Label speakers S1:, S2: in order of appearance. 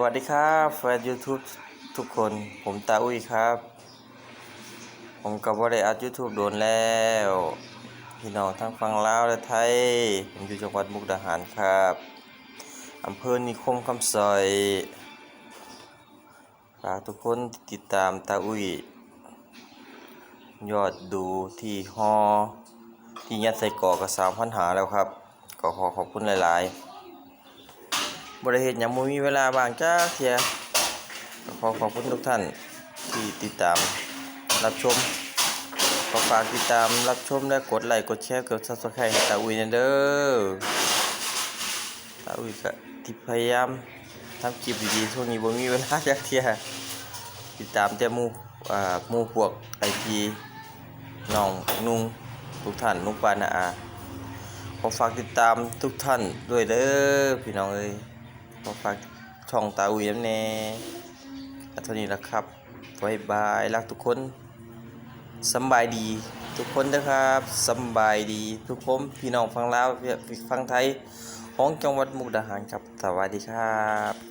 S1: วัสดีครับแฟน YouTube ทุกคนผมตาอุ้ยครับ ผมกับว่าได้อัด YouTube โดนแล้ว พี่น้องทั้งฝั่งลาวและไทย ผมอยู่จังหวัดมุกดาหารครับอำเภอนิคมคำซอยฝากทุกคนติดตามตาอุ้ย ยอดดูที่ฮอที่ยัดใส่กอกกับสามพันหาแล้วครับ ก็ขอขอบคุณหลาย ๆ บริเหตุยังบ่มีเวลาบางจ้าเทียขอขอบคุณทุกท่านที่ติดตามรับชมขอฝากติดตามรับชมและกดไลค์กดแชร์กด Subscribe ให้ตาอุ้ยนั่นเด้อตาอุ้ยก็ที่พยายามทำคลิปดีๆช่วงนี้บ่มีเวลาจักเทียติดตามแต่มูอ่ามูพวกไอพีน้องนุ่งทุกท่านลุงปานาอาขอฝากติดตามทุกท่านด้วยเด้อพี่น้องเอ้ย มาฝากช่องตาอุ้ยน้ำแน่อะเท่านี้ละครับบายบายรักทุกคนสบายดีทุกคนนะครับสบายดีทุกคนพี่น้องฟังลาวฟังไทยของจังหวัดมุกดาหารครับ สวัสดีครับ